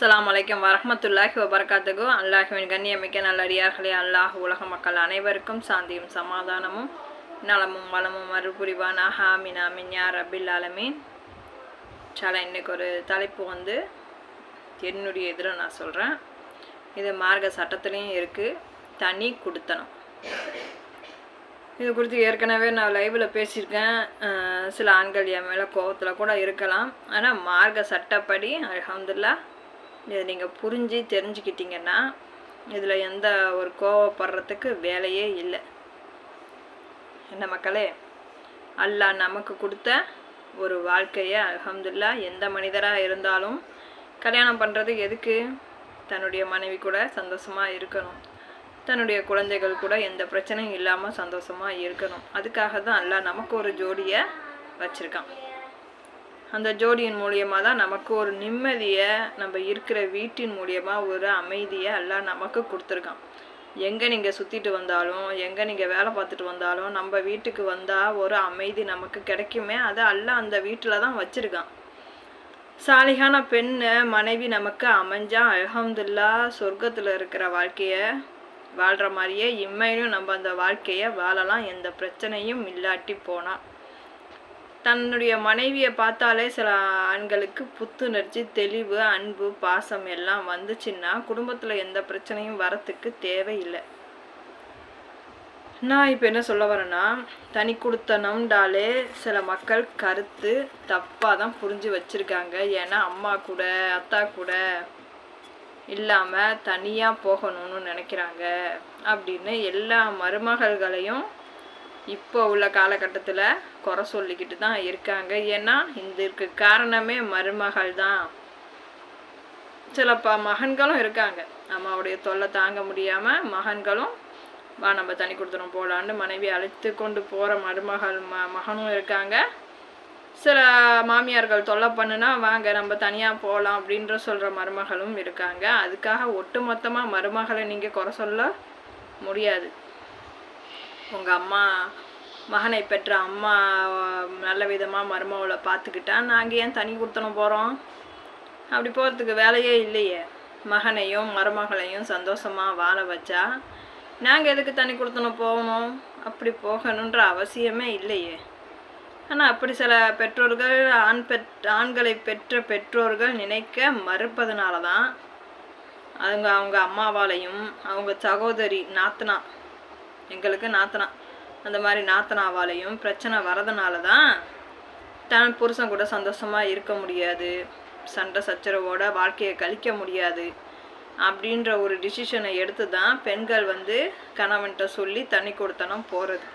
அஸ்லாம் அலைக்கும் வரமத்துல்லாஹி வபரகாத்துகு அல்லாஹுவின் கண்ணியமிக்க நல்லடியார்களே அல்லாஹ் உலக மக்கள் அனைவருக்கும் சாந்தியும் சமாதானமும் நலமும் வளமும் அருள்புரிவானாக ஆமீன் ஆமீன் யா ரபில் ஆலமீன். சால இன்னைக்கு ஒரு தலைப்பு வந்து என்னுடைய இதில் நான் சொல்கிறேன் இது மார்க்க சட்டத்துலேயும் இருக்குது தனி குடுத்தனம். இது குறித்து ஏற்கனவே நான் லைவில் பேசியிருக்கேன். சில ஆண்கள் என் மேலே கோபத்தில் கூட இருக்கலாம். ஆனால் மார்க்க சட்டப்படி அலமதுல்லா இதை நீங்கள் புரிஞ்சு தெரிஞ்சுக்கிட்டீங்கன்னா இதில் எந்த ஒரு கோவப்படுறதுக்கு வேலையே இல்லை. என்ன மக்களே? அல்லாஹ் நமக்கு கொடுத்த ஒரு வாழ்க்கையை அஹமதுல்லா எந்த மனிதராக இருந்தாலும் கல்யாணம் பண்ணுறது எதுக்கு? தன்னுடைய மனைவி கூட சந்தோஷமாக இருக்கணும். தன்னுடைய குழந்தைகள் கூட எந்த பிரச்சனையும் இல்லாமல் சந்தோஷமாக இருக்கணும். அதுக்காக தான் அல்லாஹ் நமக்கு ஒரு ஜோடியை வச்சுருக்கான். அந்த ஜோடியின் மூலியமாக தான் நமக்கு ஒரு நிம்மதியை நம்ம இருக்கிற வீட்டின் மூலியமாக ஒரு அமைதியை எல்லாம் நமக்கு கொடுத்துருக்கான். எங்கே நீங்கள் சுற்றிட்டு வந்தாலும் எங்கே நீங்கள் வேலை பார்த்துட்டு வந்தாலும் நம்ம வீட்டுக்கு வந்தால் ஒரு அமைதி நமக்கு கிடைக்குமே அதை எல்லாம் அந்த வீட்டில் தான் வச்சுருக்கான். சாலிகான பெண்ணு மனைவி நமக்கு அமைஞ்சா அலமதுல்லா சொர்க்கத்தில் இருக்கிற வாழ்க்கையை வாழ்கிற மாதிரியே இம்மையிலும் நம்ம அந்த வாழ்க்கையை வாழலாம். எந்த பிரச்சனையும் இல்லாட்டி போனால் தன்னுடைய மனைவியை பார்த்தாலே சில ஆண்களுக்கு புத்துணர்ச்சி தெளிவு அன்பு பாசம் எல்லாம் வந்துச்சுன்னா குடும்பத்தில் எந்த பிரச்சனையும் வரத்துக்கு தேவையில்லை. நான் இப்போ என்ன சொல்ல வரேன்னா தனி கொடுத்தனம்டாலே சில மக்கள் கருத்து தப்பாக தான் புரிஞ்சு வச்சுருக்காங்க. ஏன்னா அம்மா கூட அத்தா கூட இல்லாமல் தனியாக போகணும்னு நினைக்கிறாங்க அப்படின்னு எல்லா மருமகள்களையும் இப்போ உள்ள காலகட்டத்தில் குறை சொல்லிக்கிட்டு தான் இருக்காங்க. ஏன்னா இதற்கு காரணமே மருமகள் தான். சில ப மகன்களும் இருக்காங்க. அம்மாவுடைய தொல்லை தாங்க முடியாமல் மகன்களும் வா நம்ம தனி கொடுத்துரும் போகலான்னு மனைவி அழைத்து கொண்டு போகிற மருமகள் ம மகனும் இருக்காங்க. சில மாமியார்கள் தொல்லை பண்ணுனா வாங்க நம்ம தனியாக போகலாம் அப்படின்ற சொல்கிற மருமகளும் இருக்காங்க. அதுக்காக ஒட்டு மொத்தமாக மருமகளை நீங்கள் குறை சொல்ல முடியாது. உங்கள் அம்மா மகனை பெற்ற அம்மா நல்ல விதமாக மருமகளை பார்த்துக்கிட்டா நாங்கள் ஏன் தனி கொடுத்தனும் போகிறோம் அப்படி போகிறதுக்கு வேலையே இல்லையே. மகனையும் மருமகளையும் சந்தோஷமாக வாழ வச்சா நாங்கள் எதுக்கு தனி கொடுத்தனும் போகணும்? அப்படி போகணுன்ற அவசியமே இல்லையே. ஆனால் அப்படி சில பெற்றோர்கள் ஆண் பெற் ஆண்களை பெற்ற பெற்றோர்கள் நினைக்க மறுப்பதனால தான் அவங்க அவங்க அம்மாவாலையும் அவங்க சகோதரி நாத்தனா எங்களுக்கு நாத்தனா அந்த மாதிரி நாத்தனாவாலையும் பிரச்சனை வரதுனால தான் தன் புருஷன் கூட சந்தோஷமாக இருக்க முடியாது. சண்டை சச்சரவோட வாழ்க்கையை கழிக்க முடியாது. அப்படின்ற ஒரு டிசிஷனை எடுத்து தான் பெண்கள் வந்து கணவன்கிட்ட சொல்லி தண்ணி கொடுத்தனம் போகிறது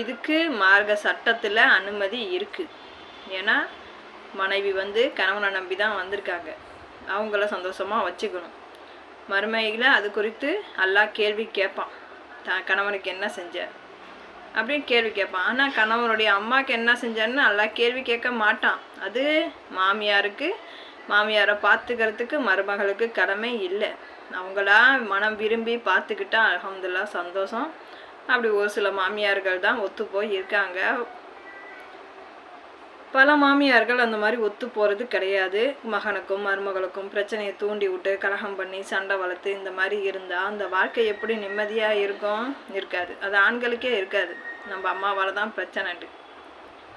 இதுக்கு மார்க்க சட்டத்தில் அனுமதி இருக்குது ஏன்னா மனைவி வந்து கணவனை நம்பி தான் வந்திருக்காங்க. அவங்கள சந்தோஷமாக வச்சுக்கணும். மறுமையில் அது குறித்து எல்லா கேள்வி கேட்பான். த கணவனுக்கு என்ன செஞ்ச? அப்படின்னு கேள்வி கேட்பான். ஆனால் கணவனுடைய அம்மாவுக்கு என்ன செஞ்சான்னு நல்லா கேள்வி கேட்க மாட்டான். அது மாமியாருக்கு மாமியாரை பார்த்துக்கிறதுக்கு மருமகளுக்கு கடமை இல்லை. அவங்களா மனம் விரும்பி பார்த்துக்கிட்டா அலமதுல்லா சந்தோஷம். அப்படி ஒரு சில மாமியார்கள் தான் ஒத்து போய் இருக்காங்க. பல மாமியார்கள் அந்த மாதிரி ஒத்து போகிறது கிடையாது. மகனுக்கும் மருமகளுக்கும் பிரச்சனையை தூண்டி விட்டு கலகம் பண்ணி சண்டை வளர்த்து இந்த மாதிரி இருந்தால் அந்த வாழ்க்கை எப்படி நிம்மதியாக இருக்கும்? இருக்காது. அது ஆண்களுக்கே இருக்காது. நம்ம அம்மாவால் தான் பிரச்சனைண்டு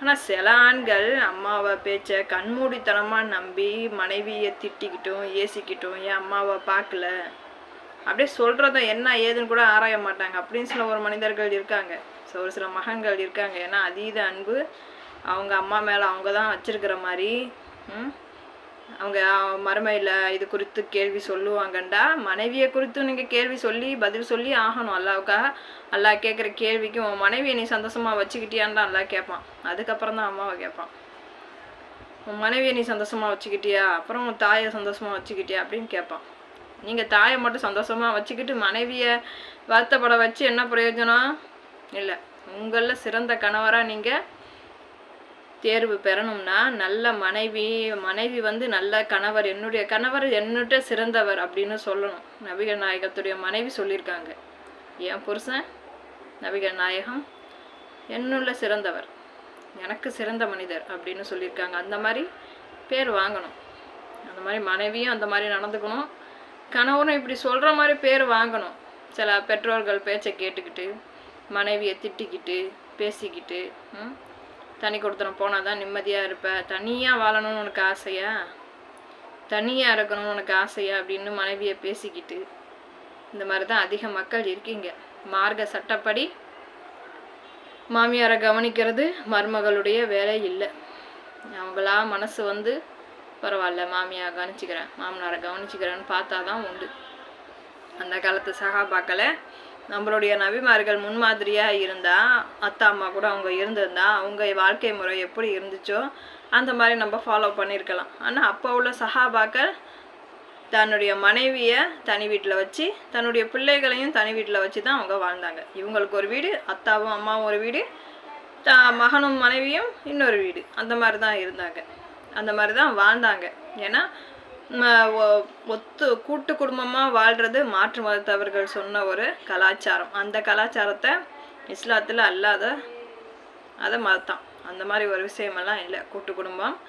ஆனால் சில ஆண்கள் அம்மாவை பேச்சை கண்மூடித்தனமாக நம்பி மனைவியை திட்டிக்கிட்டும் ஏசிக்கிட்டும் என் அம்மாவை பார்க்கல? அப்படியே சொல்கிறத என்ன ஏதுன்னு கூட ஆராய மாட்டாங்க. அப்படின்னு சில ஒரு மனிதர்கள் இருக்காங்க. ஸோ ஒரு சில மகன்கள் இருக்காங்க. ஏன்னா அதீத அன்பு அவங்க அம்மா மேலே அவங்க தான் வச்சிருக்கிற மாதிரி ம், அவங்க மறுமையில் இது குறித்து கேள்வி சொல்லுவாங்கண்டா? மனைவியை குறித்து நீங்கள் கேள்வி சொல்லி பதில் சொல்லி ஆகணும் அல்லாவுக்காக. அல்லா கேட்குற கேள்விக்கும் உன் மனைவியை நீ சந்தோஷமாக வச்சுக்கிட்டியான்டா? அல்லா கேட்பான் அதுக்கப்புறம் தான் அம்மாவை கேட்பான் உன் மனைவியை நீ சந்தோஷமாக வச்சுக்கிட்டியா? அப்புறம் உன் தாயை சந்தோஷமாக வச்சுக்கிட்டியா? அப்படின்னு கேட்பான் நீங்கள் தாயை மட்டும் சந்தோஷமாக வச்சுக்கிட்டு மனைவியை வருத்தப்பட வச்சு என்ன பிரயோஜனம்? இல்லை உங்களில் சிறந்த கணவராக நீங்கள் தேர்வு பெறணும்னா நல்ல மனைவி மனைவி வந்து நல்ல கணவர் என்னுடைய கணவர் என்னட்ட சிறந்தவர் அப்படின்னு சொல்லணும். நபிகள் நாயகத்துடைய மனைவி சொல்லியிருக்காங்க. என் புருஷன் நபிகள் நாயகம் என்னுள்ள சிறந்தவர் எனக்கு சிறந்த மனிதர் அப்படின்னு சொல்லியிருக்காங்க. அந்த மாதிரி பேர் வாங்கணும். அந்த மாதிரி மனைவியும் அந்த மாதிரி நடந்துக்கணும். கணவனும் இப்படி சொல்கிற மாதிரி பேர் வாங்கணும். சில பெற்றோர்கள் பேச்சை கேட்டுக்கிட்டு மனைவியை திட்டிக்கிட்டு பேசிக்கிட்டு தனி கொடுத்துரும் போனால் தான் நிம்மதியாக இருப்ப. தனியாக வாழணும்னு உனக்கு ஆசையா? தனியாக இருக்கணும்னு உனக்கு ஆசையா? அப்படின்னு மனைவியை பேசிக்கிட்டு இந்த மாதிரி தான் அதிக மக்கள் இருக்கீங்க. மார்க்க சட்டப்படி மாமியாரை கவனிக்கிறது மருமகளுடைய வேலை இல்லை. அவங்களா மனசு வந்து பரவாயில்ல மாமியாரை கவனிச்சிக்கிறேன் மாமனாரை கவனிச்சிக்கிறேன்னு பார்த்தா தான் உண்டு. அந்த காலத்து சகாபாக்களை நம்மளுடைய நபிமார்கள் முன்மாதிரியாக இருந்தால் அத்தா அம்மா கூட அவங்க இருந்திருந்தா அவங்க வாழ்க்கை முறை எப்படி இருந்துச்சோ அந்த மாதிரி நம்ம ஃபாலோ பண்ணியிருக்கலாம் ஆனால் அப்போ உள்ள சஹாபாக்கள் தன்னுடைய மனைவியை தனி வீட்டில் வச்சு தன்னுடைய பிள்ளைகளையும் தனி வீட்டில் வச்சு தான் அவங்க வாழ்ந்தாங்க. இவங்களுக்கு ஒரு வீடு அத்தாவும் அம்மாவும் ஒரு வீடு த மகனும் மனைவியும் இன்னொரு வீடு. அந்த மாதிரி தான் இருந்தாங்க. அந்த மாதிரி தான் வாழ்ந்தாங்க. ஏன்னா ஒத்து கூட்டு குடும்பமாக வாழ்கிறது மாற்று மதத்தவர்கள் சொன்ன ஒரு கலாச்சாரம். அந்த கலாச்சாரத்தை இஸ்லாத்தில் அல்லாத அதை மதத்தான். அந்த மாதிரி ஒரு விஷயமெல்லாம் இல்லை. கூட்டு குடும்பம்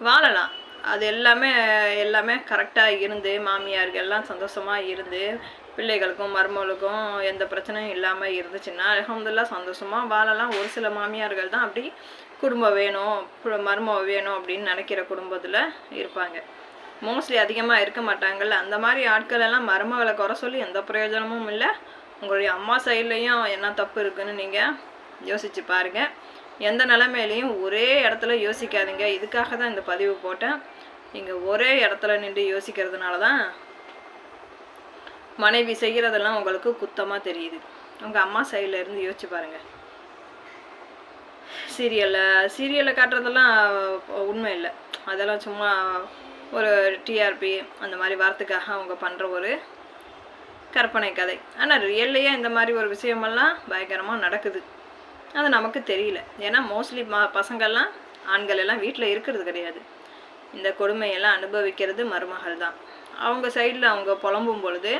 வாழலாம். அது எல்லாமே எல்லாமே கரெக்டாக இருந்து மாமியார்கள்லாம் சந்தோஷமாக இருந்து பிள்ளைகளுக்கும் மருமகளுக்கும் எந்த பிரச்சனையும் இல்லாமல் இருந்துச்சுன்னா அல்ஹம்துலில்லாஹ் சந்தோஷமாக வாழலாம். ஒரு சில மாமியார்கள் தான் அப்படி குடும்பம் வேணும் கு- மருமக வேணும் அப்படின்னு நினைக்கிற குடும்பத்தில் இருப்பாங்க. மோஸ்ட்லி அதிகமாக இருக்க மாட்டாங்கல்ல. அந்த மாதிரி ஆட்கள் எல்லாம் மருமகளை குறை சொல்லி எந்த பிரயோஜனமும் இல்லை. உங்களுடைய அம்மா சைட்லேயும் என்ன தப்பு இருக்குன்னு நீங்கள் யோசிச்சு பாருங்கள் எந்த நிலைமையிலையும் ஒரே இடத்துல யோசிக்காதீங்க. இதுக்காக தான் இந்த பதிவு போட்டேன். நீங்கள் ஒரே இடத்துல நின்று யோசிக்கிறதுனால தான் மனைவி செய்கிறதெல்லாம் உங்களுக்கு குத்தமாக தெரியுது. உங்கள் அம்மா சைடில் இருந்து யோசிச்சு பாருங்கள் சீரியலில் சீரியலில் காட்டுறதெல்லாம் உண்மை இல்லை. அதெல்லாம் சும்மா ஒரு டிஆர்பி அந்த மாதிரி வரத்துக்காக அவங்க பண்ணுற ஒரு கற்பனை கதை. ஆனால் ரியல்லையே இந்த மாதிரி ஒரு விஷயமெல்லாம் பயங்கரமாக நடக்குது. அது நமக்கு தெரியல. ஏன்னா மோஸ்ட்லி ம பசங்கள்லாம் ஆண்கள் எல்லாம் வீட்டில் இருக்கிறது கிடையாது. இந்த கொடுமையெல்லாம் அனுபவிக்கிறது மருமகள் தான். அவங்க சைடில் அவங்க புலம்பும் பொழுது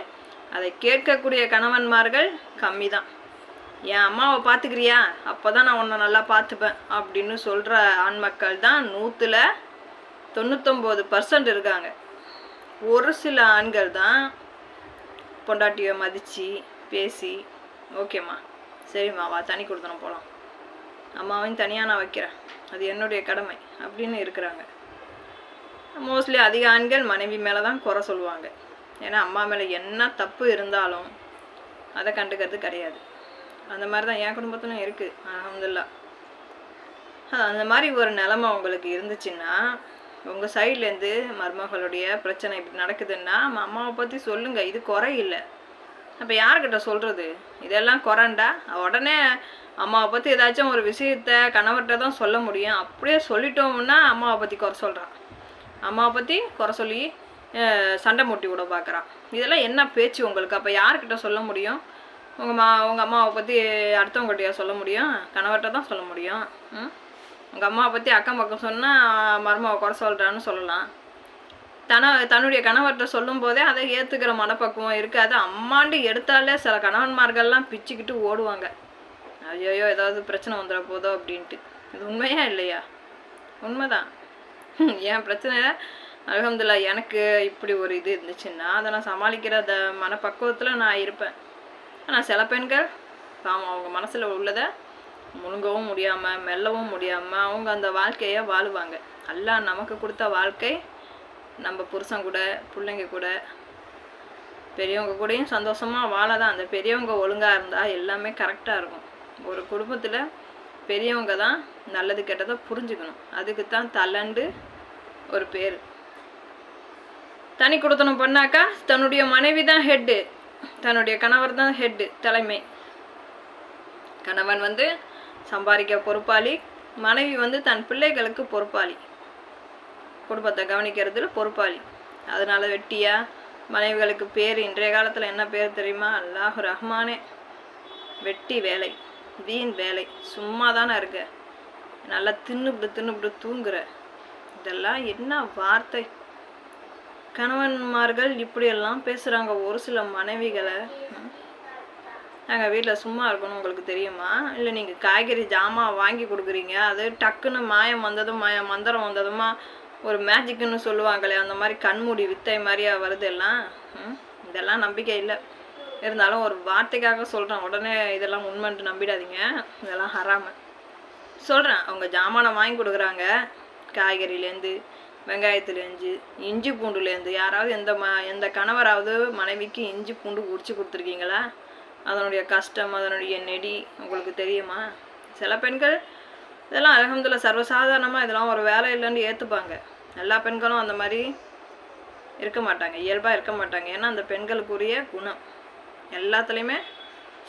அதை கேட்கக்கூடிய கணவன்மார்கள் கம்மி தான். என் அம்மாவை பார்த்துக்கிறியா? அப்போ தான் நான் உன்னை நல்லா பார்த்துப்பேன் அப்படின்னு சொல்கிற ஆண் மக்கள் தான் நூற்றில் தொண்ணூத்தொம்பது பர்சன்ட் இருக்காங்க. ஒரு சில ஆண்கள் தான் பொண்டாட்டியை மதித்து பேசி ஓகேம்மா சரிம்மா வா தனி கொடுத்தனும் போகலாம் அம்மாவையும் தனியாக நான் வைக்கிறேன். அது என்னுடைய கடமை அப்படின்னு இருக்கிறாங்க. மோஸ்ட்லி அதிக ஆண்கள் மனைவி மேலே தான் குறை சொல்லுவாங்க. ஏன்னா அம்மா மேலே என்ன தப்பு இருந்தாலும் அதை கண்டுக்கிறது கிடையாது. அந்த மாதிரி தான் என் குடும்பத்திலும் இருக்குது அலமதுல்லா அந்த மாதிரி ஒரு நிலமை உங்களுக்கு இருந்துச்சுன்னா உங்கள் சைட்லேருந்து மருமகளுடைய பிரச்சனை இப்படி நடக்குதுன்னா நம்ம அம்மாவை பற்றி சொல்லுங்கள் இது குறை இல்லை. அப்போ யார்கிட்ட சொல்கிறது இதெல்லாம் குறண்டா? உடனே அம்மாவை பற்றி ஏதாச்சும் ஒரு விஷயத்த கணவர்கிட்ட தான் சொல்ல முடியும். அப்படியே சொல்லிட்டோம்னா அம்மாவை பற்றி குறை சொல்கிறான் அம்மாவை பற்றி குறை சொல்லி சண்டை மூட்டி விட பார்க்குறான் இதெல்லாம் என்ன பேச்சு உங்களுக்கு? அப்போ யார்கிட்ட சொல்ல முடியும்? உங்கள் மா உங்கள் அம்மாவை பற்றி அடுத்தவங்ககிட்டயா சொல்ல முடியும்? கணவர்கிட்ட தான் சொல்ல முடியும்? ம்? உங்கள் அம்மாவை பற்றி அக்கம் பக்கம் சொன்னால் மருமாவை குறை சொல்கிறான்னு சொல்லலாம். தன தன்னுடைய கணவர்கிட்ட சொல்லும் போதே அதை ஏற்றுக்கிற மனப்பக்குவம் இருக்காது அம்மாண்டு எடுத்தாலே சில கணவன்மார்கள்லாம் பிச்சுக்கிட்டு ஓடுவாங்க. ஐயோயோ ஏதாவது பிரச்சனை வந்துட போதோ அப்படின்ட்டு. இது உண்மையா இல்லையா? உண்மைதான். ஏன் பிரச்சனை? அலகம்துல்லா எனக்கு இப்படி ஒரு இது இருந்துச்சுன்னா அதை நான் சமாளிக்கிற த மனப்பக்குவத்தில் நான் இருப்பேன். ஆனால் சில பெண்கள் பாவம் அவங்க மனசில் உள்ளதை முழுங்கவும் முடியாமல் மெல்லவும் முடியாமல் அவங்க அந்த வாழ்க்கையை வாழுவாங்க. எல்லாம் நமக்கு கொடுத்த வாழ்க்கை நம்ம புருஷன் கூட பிள்ளைங்க கூட பெரியவங்க கூடயும் சந்தோஷமாக வாழ தான் அந்த பெரியவங்க ஒழுங்காக இருந்தால் எல்லாமே கரெக்டாக இருக்கும். ஒரு குடும்பத்தில் பெரியவங்க தான் நல்லது கெட்டதை புரிஞ்சுக்கணும். அதுக்கு தான் தலண்டு ஒரு பேர். தனி கொடுத்தனம் பண்ணாக்கா தன்னுடைய மனைவி தான் ஹெட்டு தன்னுடைய கணவர் தான் ஹெட்டு தலைமை. கணவன் வந்து சம்பாதிக்க பொறுப்பாளி. மனைவி வந்து தன் பிள்ளைகளுக்கு பொறுப்பாளி. குடும்பத்தை கவனிக்கிறதுல பொறுப்பாளி. அதனால வெட்டியா? மனைவிகளுக்கு பேர் இன்றைய காலத்தில் என்ன பேர் தெரியுமா? அல்லாஹ் ரஹ்மானே. வெட்டி வேலை வீண் வேலை. சும்மா தானே இருக்க. நல்லா தின்னுபிடு தின்னுபிடு தூங்குற. இதெல்லாம் என்ன வார்த்தை? கணவன்மார்கள் இப்படியெல்லாம் பேசுகிறாங்க ஒரு சில மனைவிகளை நாங்கள் வீட்டில் சும்மா இருக்கணும் உங்களுக்கு தெரியுமா? இல்லை நீங்கள் காய்கறி ஜாமான் வாங்கி கொடுக்குறீங்க அது டக்குன்னு மாயம் வந்ததும் மாய மந்திரம் வந்ததுமா? ஒரு மேஜிக்னு சொல்லுவாங்களே அந்த மாதிரி கண்மூடி வித்தை மாதிரியா வருது எல்லாம்? ம்? இதெல்லாம் நம்பிக்கை இல்லை. இருந்தாலும் ஒரு வார்த்தைக்காக சொல்கிறேன் உடனே இதெல்லாம் உண்மைன்ட்டு நம்பிடாதீங்க. இதெல்லாம் ஹராம. சொல்கிறேன் அவங்க ஜாமானை வாங்கி கொடுக்குறாங்க. காய்கறிலேருந்து வெங்காயத்துலேருந்து இஞ்சி பூண்டுலேருந்து யாராவது எந்த ம எந்த கணவராவது மனைவிக்கு இஞ்சி பூண்டு உரிச்சு கொடுத்துருக்கீங்களா? அதனுடைய கஷ்டம் அதனுடைய நெடி உங்களுக்கு தெரியுமா? சில பெண்கள் இதெல்லாம் அலகம்துல்ல சர்வசாதாரணமாக இதெல்லாம் ஒரு வேலை இல்லைன்னு ஏற்றுப்பாங்க எல்லா பெண்களும் அந்த மாதிரி இருக்க மாட்டாங்க இயல்பாக இருக்க மாட்டாங்க. ஏன்னா அந்த பெண்களுக்குரிய குணம் எல்லாத்துலேயுமே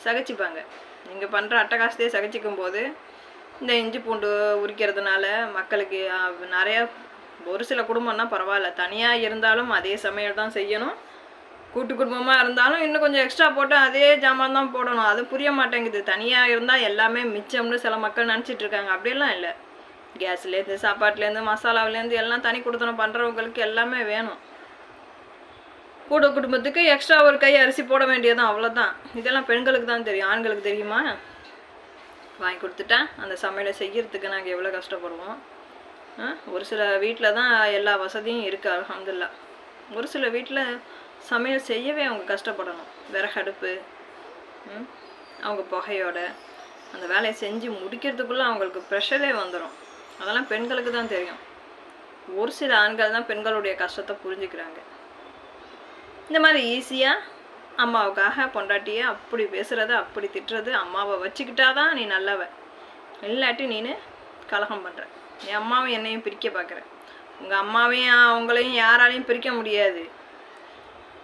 சகிச்சுப்பாங்க. நீங்கள் பண்ணுற அட்டகாசத்தையே சகிச்சிக்கும் போது இந்த இஞ்சி பூண்டு உரிக்கிறதுனால மக்களுக்கு நிறையா ஒரு சில குடும்பம்னா பரவாயில்ல. தனியாக இருந்தாலும் அதே சமையல் தான் செய்யணும். கூட்டு குடும்பமாக இருந்தாலும் இன்னும் கொஞ்சம் எக்ஸ்ட்ரா போட்டு அதே ஜாமான் தான் போடணும். அது புரிய மாட்டேங்குது. தனியாக இருந்தால் எல்லாமே மிச்சம்னு சில மக்கள் நினச்சிட்டு இருக்காங்க. அப்படியெல்லாம் இல்லை. கேஸ்லேருந்து சாப்பாட்டுலேருந்து மசாலாவிலேருந்து எல்லாம் தனி கொடுத்தனம் பண்ணுறவங்களுக்கு எல்லாமே வேணும். கூட குடும்பத்துக்கு எக்ஸ்ட்ரா ஒரு கை அரிசி போட வேண்டியதான் அவ்வளோதான் இதெல்லாம் பெண்களுக்கு தான் தெரியும். ஆண்களுக்கு தெரியுமா? வாங்கி கொடுத்துட்டேன் அந்த சமையலை செய்யறதுக்கு நாங்கள் எவ்வளோ கஷ்டப்படுவோம். ஒரு சில வீட்டில் தான் எல்லா வசதியும் இருக்குது அலமதுல்லா ஒரு சில வீட்டில் சமையல் செய்யவே அவங்க கஷ்டப்படணும். விறகடுப்பு ம்? அவங்க புகையோட அந்த வேலையை செஞ்சு முடிக்கிறதுக்குள்ளே அவங்களுக்கு ப்ரெஷரே வந்துடும் அதெல்லாம் பெண்களுக்கு தான் தெரியும். ஒரு சில ஆண்கள் தான் பெண்களுடைய கஷ்டத்தை புரிஞ்சுக்கிறாங்க. இந்த மாதிரி ஈஸியாக அம்மாவுக்காக பொண்டாட்டியை அப்படி பேசுறது அப்படி திட்டுறது அம்மாவை வச்சுக்கிட்டா தான் நீ நல்லவ. இல்லாட்டி நீனு கலகம் பண்ணுற என் அம்மாவும் என்னையும் பிரிக்க பார்க்குற உங்கள் அம்மாவையும் அவங்களையும் யாராலையும் பிரிக்க முடியாது.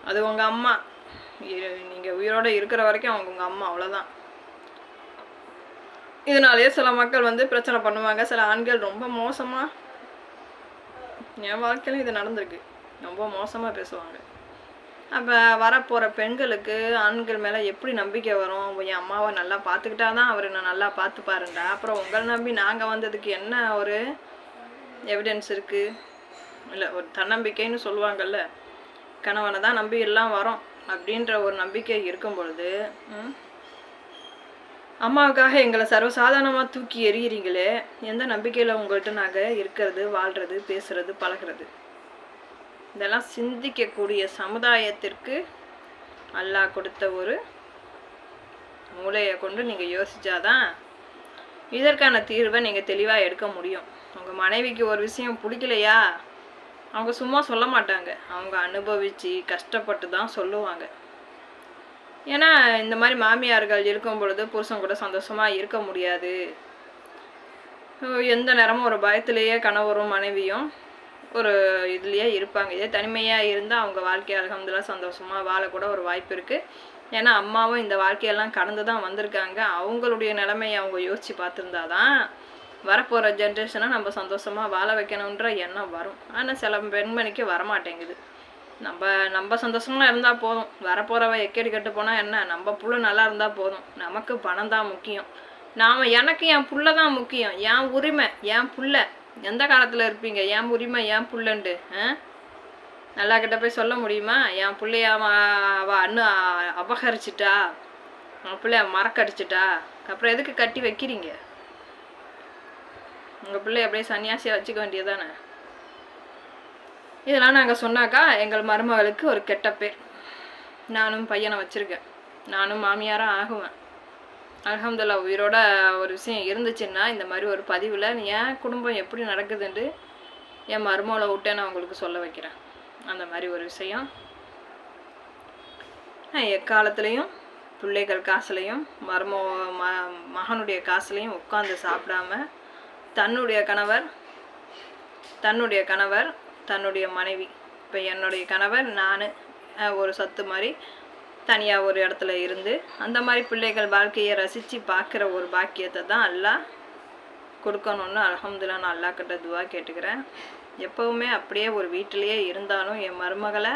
அது உங்கள் அம்மா. நீங்கள் உயிரோடு இருக்கிற வரைக்கும் அவங்க உங்கள் அம்மா அவ்வளோதான் இதனாலேயே சில மக்கள் வந்து பிரச்சனை பண்ணுவாங்க. சில ஆண்கள் ரொம்ப மோசமாக என் வாழ்க்கையிலும் இது நடந்திருக்கு. ரொம்ப மோசமாக பேசுவாங்க. அப்போ வரப்போகிற பெண்களுக்கு ஆண்கள் மேலே எப்படி நம்பிக்கை வரும்? என் அம்மாவை நல்லா பார்த்துக்கிட்டா தான் அவர் என்ன நல்லா பார்த்துப்பாருண்டா அப்புறம் உங்களை நம்பி நாங்கள் வந்ததுக்கு என்ன ஒரு எவிடன்ஸ் இருக்குது இல்லை ஒரு தன்னம்பிக்கைன்னு சொல்லுவாங்கல்ல. கணவனை தான் நம்பி எல்லாம் வரோம் அப்படின்ற ஒரு நம்பிக்கை இருக்கும் பொழுது அம்மாவுக்காக எங்களை சர்வசாதாரணமாக தூக்கி எறிகிறீங்களே எந்த நம்பிக்கையில் உங்கள்கிட்ட நாங்கள் இருக்கிறது வாழ்கிறது பேசுறது பழகிறது? இதெல்லாம் சிந்திக்கக்கூடிய சமுதாயத்திற்கு அல்லாஹ் கொடுத்த ஒரு மூளையை கொண்டு நீங்கள் யோசிச்சாதான் இதற்கான தீர்வை நீங்கள் தெளிவாக எடுக்க முடியும். உங்கள் மனைவிக்கு ஒரு விஷயம் பிடிக்கலையா? அவங்க சும்மா சொல்ல மாட்டாங்க. அவங்க அனுபவித்து கஷ்டப்பட்டு தான் சொல்லுவாங்க. ஏன்னா இந்த மாதிரி மாமியார்கள் இருக்கும் பொழுது புருஷன் கூட சந்தோஷமாக இருக்க முடியாது. எந்த நேரமும் ஒரு பயத்திலேயே கணவரும் மனைவியும் ஒரு இதுலேயே இருப்பாங்க. இதே தனிமையாக இருந்தால் அவங்க வாழ்க்கை அலகம்துல்லா சந்தோஷமாக வாழக்கூட ஒரு வாய்ப்பு இருக்குது ஏன்னா அம்மாவும் இந்த வாழ்க்கையெல்லாம் கடந்து தான் வந்திருக்காங்க. அவங்களுடைய நிலைமையை அவங்க யோசித்து பார்த்துருந்தா தான் வரப்போகிற ஜென்ரேஷனை நம்ம சந்தோஷமாக வாழ வைக்கணுன்ற எண்ணம் வரும். ஆனால் சில பெண்மணிக்கு வரமாட்டேங்குது. நம்ம நம்ம சந்தோஷமாக இருந்தால் போதும். வரப்போகிறவ எக்கேடி கட்டு போனால் என்ன? நம்ம புள்ள நல்லா இருந்தால் போதும். நமக்கு பணம் தான் முக்கியம். நாம் எனக்கு என் புள்ள தான் முக்கியம். என் உரிமை என் புள்ள. எந்த காலத்தில் இருப்பீங்க? என் உரிமை என் புள்ளன்ட்டு ஆ? நல்லா கிட்ட போய் சொல்ல முடியுமா? என் பிள்ளைய அவ அண்ணு அபகரிச்சிட்டா? அவன் பிள்ளைய மறக்கடிச்சிட்டா? அப்புறம் எதுக்கு கட்டி வைக்கிறீங்க? உங்கள் பிள்ளைய அப்படியே சன்னியாசியாக வச்சுக்க வேண்டியதானே இதெல்லாம் நாங்கள் சொன்னாக்கா எங்கள் மருமகளுக்கு ஒரு கெட்ட பேர். நானும் பையனை வச்சுருக்கேன். நானும் மாமியாராக ஆகுவேன். அலகம்துல்லா உயிரோட ஒரு விஷயம் இருந்துச்சுன்னா இந்த மாதிரி ஒரு பதிவில் என் குடும்பம் எப்படி நடக்குதுன்ட்டு என் மருமகளை விட்டே நான் உங்களுக்கு சொல்ல வைக்கிறேன். அந்த மாதிரி ஒரு விஷயம். எக்காலத்துலேயும் பிள்ளைகள் காசுலையும் மரும ம மகனுடைய காசுலையும் உட்காந்து சாப்பிடாம தன்னுடைய கணவர் தன்னுடைய கணவர் தன்னுடைய மனைவி. இப்போ என்னுடைய கணவர் நான் ஒரு சத்து மாதிரி தனியாக ஒரு இடத்துல இருந்து அந்த மாதிரி பிள்ளைகள் வாழ்க்கையை ரசித்து பார்க்குற ஒரு பாக்கியத்தை தான் அல்லாஹ் கொடுக்கணும்னு அலமதுல்லா நான் அல்லாஹ் கிட்ட துவா கேட்டுக்கிறேன். எப்போவுமே அப்படியே ஒரு வீட்டிலையே இருந்தாலும் என் மருமகளை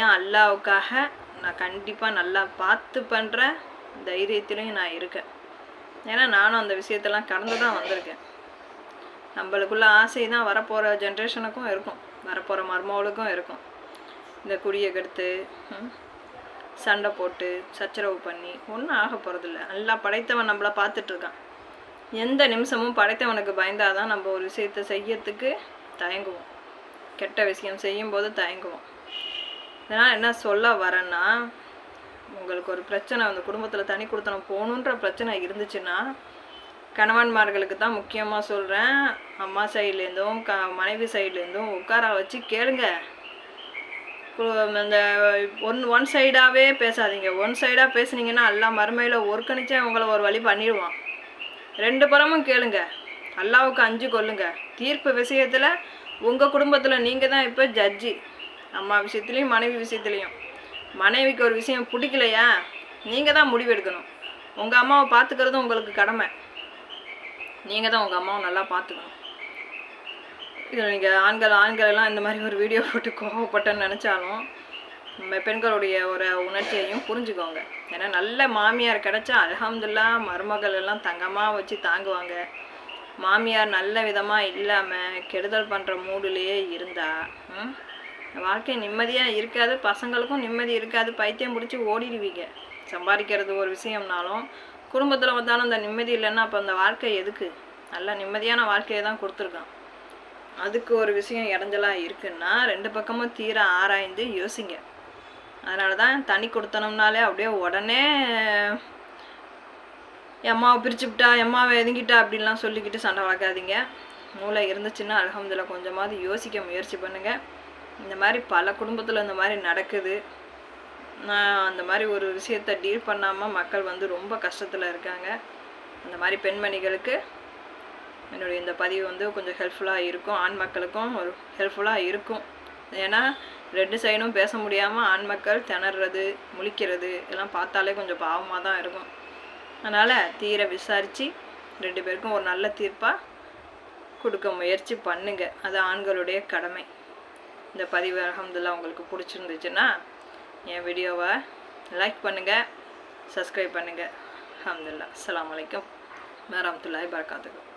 ஏன் அல்லாவுக்காக நான் கண்டிப்பாக நல்லா பார்த்து பண்ணுற தைரியத்திலையும் நான் இருக்கேன். ஏன்னா நானும் அந்த விஷயத்தெல்லாம் கடந்து தான் வந்திருக்கேன். நம்மளுக்குள்ள ஆசை தான் வரப்போகிற ஜென்ரேஷனுக்கும் இருக்கும். வரப்போகிற மருமகளுக்கும் இருக்கும். இந்த குடியை கெடுத்து சண்டை போட்டு சச்சரவு பண்ணி ஒன்றும் ஆக போகிறதில்ல நல்லா படைத்தவன் நம்மளை பார்த்துட்ருக்கான். எந்த நிமிஷமும் படைத்தவனுக்கு பயந்தாதான் நம்ம ஒரு விஷயத்தை செய்யறதுக்கு தயங்குவோம். கெட்ட விஷயம் செய்யும்போது தயங்குவோம். இதனால் என்ன சொல்ல வரேன்னா உங்களுக்கு ஒரு பிரச்சனை அந்த குடும்பத்தில் தனி கொடுத்தனம் போகணுன்ற பிரச்சனை இருந்துச்சுன்னா கணவன்மார்களுக்கு தான் முக்கியமாக சொல்கிறேன் அம்மா சைட்லேருந்தும் க மனைவி சைட்லேருந்தும் உட்கார வச்சு கேளுங்க. இந்த அந்த ஒன் ஒன் சைடாகவே பேசாதீங்க. ஒன் சைடாக பேசுனீங்கன்னா எல்லா மறுமையில் ஒருக்கணிச்சே உங்களை ஒரு வழி பண்ணிடுவான். ரெண்டு புறமும் கேளுங்க. அல்லாவுக்கு அஞ்சு கொள்ளுங்க தீர்ப்பு விஷயத்தில் உங்கள் குடும்பத்தில் நீங்கள் தான் இப்போ ஜட்ஜி அம்மா விஷயத்துலேயும் மனைவி விஷயத்துலேயும். மனைவிக்கு ஒரு விஷயம் பிடிக்கலையா? நீங்கள் தான் முடிவெடுக்கணும். உங்கள் அம்மாவை பார்த்துக்கிறது உங்களுக்கு கடமை. நீங்கள் தான் உங்கள் அம்மாவை நல்லா பார்த்துக்கணும். இதில் நீங்கள் ஆண்கள் ஆண்கள் எல்லாம் இந்த மாதிரி ஒரு வீடியோ போட்டு கோவப்பட்டேன்னு நினச்சாலும் நம்ம பெண்களுடைய ஒரு உணர்ச்சியையும் புரிஞ்சுக்கோங்க. ஏன்னா நல்ல மாமியார் கிடச்சா அல்ஹம்துல்லா மருமகள் எல்லாம் தங்கமாக வச்சு தாங்குவாங்க. மாமியார் நல்ல விதமாக இல்லாமல் கெடுதல் பண்ணுற மூடுலேயே இருந்தால் ம், வாழ்க்கை நிம்மதியாக இருக்காது பசங்களுக்கும் நிம்மதி இருக்காது பைத்தியம் பிடிச்சி ஓடிடுவீங்க. சம்பாதிக்கிறது ஒரு விஷயம்னாலும் குடும்பத்தில் வந்தாலும் அந்த நிம்மதி இல்லைன்னா அப்போ அந்த வாழ்க்கை எதுக்கு? நல்ல நிம்மதியான வாழ்க்கையை தான் கொடுத்துருக்கான். அதுக்கு ஒரு விஷயம் இடைஞ்சலாக இருக்குன்னா ரெண்டு பக்கமும் தீர ஆராய்ந்து யோசிங்க. அதனால தான் தனி கொடுத்தனம்னாலே அப்படியே உடனே எம்மாவை பிரிச்சுக்கிட்டா எம்மாவை எதுங்கிட்டா? அப்படின்லாம் சொல்லிக்கிட்டு சண்டை வளர்க்காதீங்க. மூளை இருந்துச்சுன்னா அல்ஹம்துலில்லா கொஞ்சமாவது யோசிக்க முயற்சி பண்ணுங்கள் இந்த மாதிரி பல குடும்பத்தில் இந்த மாதிரி நடக்குது. நான் அந்த மாதிரி ஒரு விஷயத்தை டீல் பண்ணாமல் மக்கள் வந்து ரொம்ப கஷ்டத்தில் இருக்காங்க. அந்த மாதிரி பெண்மணிகளுக்கு என்னுடைய இந்த பதிவு வந்து கொஞ்சம் ஹெல்ப்ஃபுல்லாக இருக்கும். ஆண் மக்களுக்கும் ஒரு ஹெல்ப்ஃபுல்லாக இருக்கும். ஏன்னா ரெண்டு சைடும் பேச முடியாமல் ஆண் மக்கள் திணறது முழிக்கிறது எல்லாம் பார்த்தாலே கொஞ்சம் பாவமாக தான் இருக்கும். அதனால் தீர விசாரித்து ரெண்டு பேருக்கும் ஒரு நல்ல தீர்ப்பாக கொடுக்க முயற்சி பண்ணுங்க. அது ஆண்களுடைய கடமை. இந்த பதிவு அலமதுல்லா உங்களுக்கு பிடிச்சிருந்துச்சுன்னா என் வீடியோவை லைக் பண்ணுங்கள் சப்ஸ்கிரைப் பண்ணுங்கள் அலமதுல்லா அஸ்ஸலாமு அலைக்கும். வரமத்துல்லாஹி பரக்காத்துக்கும்